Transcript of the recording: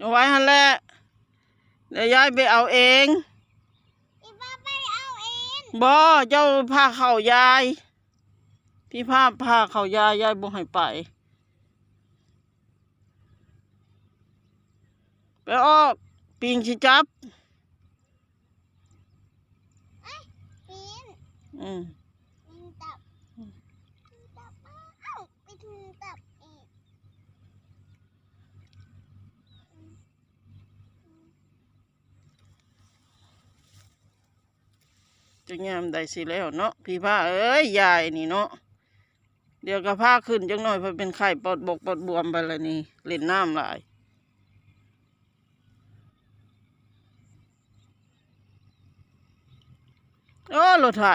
เอาไว้หันแหละเดี๋ยวยายไปเอาเองอีป้าไปเอาเองบ่เจ้าพาเข้ายาย พี่พาพาเข้ายายยายบ่ให้ไป ไปออกปิงสิจับปีนอืมปีนตับปีนตับอ้าวเอ้าไปถึงตับอีก จะงามได้สิแล้วเนาะพี่พาเอ้ยยายนี่เนาะเดี๋ยวก็พาขึ้นจังหน่อยเพอเป็นไข่ปอดบกปอดบวมไปละนี่เล่นน้ำหลายโอ้รถไถ